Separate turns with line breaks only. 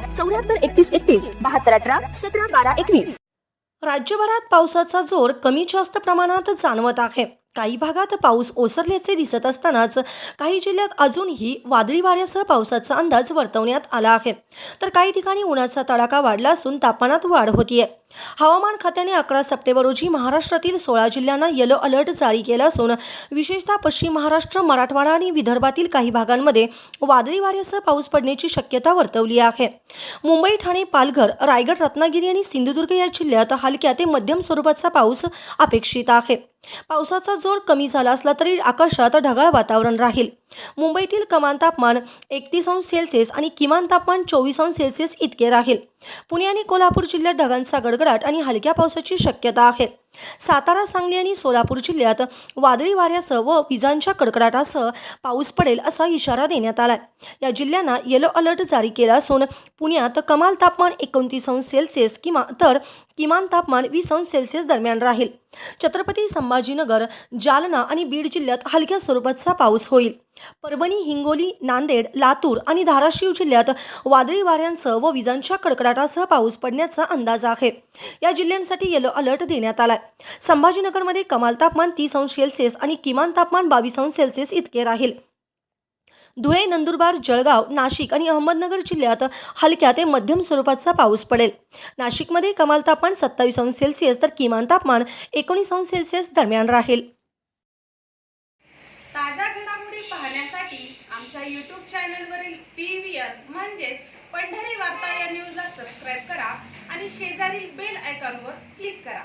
चौऱ्याहत्तर एकतीस एकतीस बहात्तर अठरा सतरा बारा एकवीस.
राज्यभरात पावसाचा जोर कमी जास्त प्रमाणात जाणवत आहे. काही भागात पाऊस ओसरल्याचे दिसत असतानाच काही जिल्ह्यात अजूनही वादळी वाऱ्यासह पावसाचा अंदाज वर्तवण्यात आला आहे. तर काही ठिकाणी उन्हाचा तडाखा वाढला असून तापमानात वाढ होतीये. हवामान खात्याने अकरा सप्टेंबर रोजी महाराष्ट्रातील सोळा जिल्ह्यांना येलो अलर्ट जारी केला असून विशेषतः पश्चिम महाराष्ट्र मराठवाडा आणि विदर्भातील काही भागांमध्ये वादळी वाऱ्यासह पाऊस पडण्याची शक्यता वर्तवली आहे. मुंबई ठाणे पालघर रायगड रत्नागिरी आणि सिंधुदुर्ग या जिल्ह्यात हलक्या ते मध्यम स्वरूपाचा पाऊस अपेक्षित आहे. पावसाचा जोर कमी झाला असला तरी आकाशात ढगाळ वातावरण राहील. मुंबईतील कमान तापमान एकतीस अंश सेल्सिअस आणि किमान तापमान चोवीस अंश सेल्सिअस इतके राहील. पुणे आणि कोल्हापूर जिल्ह्यात ढगांचा गडगडाट आणि हलक्या पावसाची शक्यता आहे. सातारा सांगली आणि सोलापूर जिल्ह्यात वादळी वाऱ्यासह व विजांच्या कडकडाटासह पाऊस पडेल असा इशारा देण्यात आलाय. या जिल्ह्यांना येलो अलर्ट जारी केला असून पुण्यात कमाल तापमान एकोणतीस अंश सेल्सिअस किंवा तर किमान तापमान वीस अंश सेल्सिअस दरम्यान राहील. छत्रपती संभाजीनगर जालना आणि बीड जिल्ह्यात हलक्या स्वरूपाचा पाऊस होईल. परभणी हिंगोली नांदेड लातूर आणि धाराशिव जिल्ह्यात वादळी वाऱ्यांसह व विजांच्या कडकडाटासह पाऊस पडण्याचा अंदाज आहे. या जिल्ह्यांसाठी येलो अलर्ट देण्यात आलाय. संभाजीनगरमध्ये कमाल तापमान तीस अंश सेल्सिअस आणि किमान तापमान बावीस अंश सेल्सिअस इतके राहील. धुळे नंदुरबार जळगाव नाशिक आणि अहमदनगर जिल्ह्यात हलक्या ते मध्यम स्वरूपाचा पाऊस पडेल. नाशिकमध्ये कमाल तापमान सत्तावीस अंश सेल्सिअस तर किमान तापमान एकोणीस अंश सेल्सिअस दरम्यान राहील.
ताज्या घडामोडी पाहण्यासाठी आमच्या यूट्यूब चॅनलवरील पी व्ही आर म्हणजेच पंढरी वार्ता या न्यूजला सबस्क्राईब करा आणि शेजारील बेल आयकॉनवर क्लिक करा.